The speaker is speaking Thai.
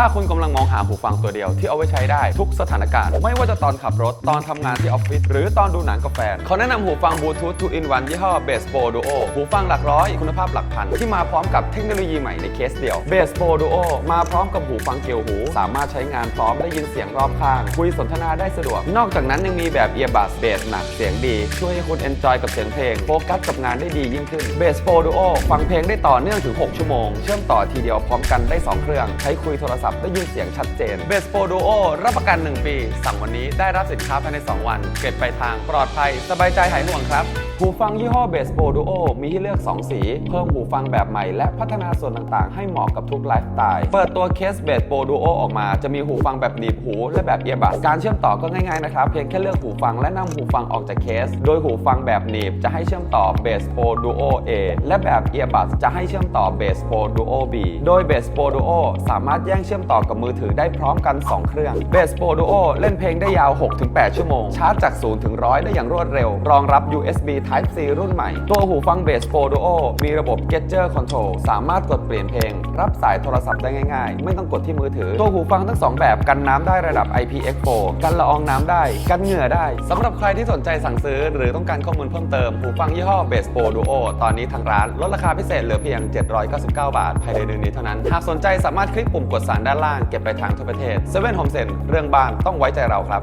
ถ้าคุณกำลังมองหาหูฟังตัวเดียวที่เอาไว้ใช้ได้ทุกสถานการณ์ ไม่ว่าจะตอนขับรถ ตอนทำงานที่ออฟฟิศหรือตอนดูหนังกับแฟนเขาแนะนำหูฟังบลูทูธ2 in 1ยี่ห้อ Bass Pro Duo หูฟังหลักร้อยคุณภาพหลักพัน ที่มาพร้อมกับเทคโนโลยีใหม่ในเคสเดียว Bass Pro Duo มาพร้อมกับหูฟังเกี่ยวหู สามารถใช้งานพร้อมได้ยินเสียงรอบข้าง คุยสนทนาได้สะดวก นอกจากนั้นยังมีแบบ earbud bass หนักเสียงดี ช่วยให้คุณ enjoy กับเสียงเพลงโฟกัสกับงานได้ดียิ่งขึ้น Bass Pro Duo ฟังเพลงได้ต่อเนื่องถึง 6 ชั่วโมง เชื่อมต่อทีเดียวพร้อมกันได้ 2 เครื่อง ใช้คุยโทรศัพท์ได้ยินเสียงชัดเจนเบสโฟโดโอรับประกัน 1 ปี สั่งวันนี้ได้รับสินค้าภายใน 2 วัน เก็บไปทางปลอดภัย สบายใจหายห่วงครับ หูฟังยี่ห้อ Bass Pro Duo มีให้เลือก 2 สี เพิ่มหูฟังแบบใหม่และพัฒนาส่วนต่างๆ ให้เหมาะกับทุกไลฟ์สไตล์ เปิดตัวเคส Bass Pro Duo ออกมาจะมีหูฟังแบบหนีบหู และแบบเอียบัสการเชื่อมต่อก็ง่ายๆนะครับ เพียงแค่เลือกหูฟังและนำหูฟังออกจากเคส โดยหูฟังแบบหนีบจะให้เชื่อมต่อ Bass Pro Duo A และแบบเอียบัสจะให้เชื่อมต่อ Bass Pro Duo B โดย Bass Pro Duo สามารถแย่งเชื่อมต่อกับมือถือได้พร้อมกัน 2 เครื่อง Bass Pro Duo เล่นเพลงได้ยาว 6-8 ชั่วโมง ชาร์จจาก0ถึง100ได้อย่างรวดเร็ว รองรับ USB Type C รุ่นใหม่ ตัวหูฟัง Bass Pro Duo มีระบบ Gesture Control สามารถกดเปลี่ยนเพลง รับสายโทรศัพท์ได้ง่ายๆ ไม่ต้องกดที่มือถือ ตัวหูฟังทั้ง 2 แบบกันน้ำได้ระดับ IPX4 กันละอองน้ำได้ กันเหงื่อได้สำหรับใครที่สนใจสั่งซื้อ หรือต้องการข้อมูลเพิ่มเติมหูฟังยี่ห้อ Bass Pro Duo ตอนนี้ทางร้านลดราคาพิเศษเหลือเพียง 799 บาทภายในเดือนนี้เท่านั้นหากสนใจสามารถคลิกปุ่มกดสั่งด้านล่างเก็บไปทางทั่วประเทศ7 Home Sense เรื่องบ้านต้องไว้ใจเราครับ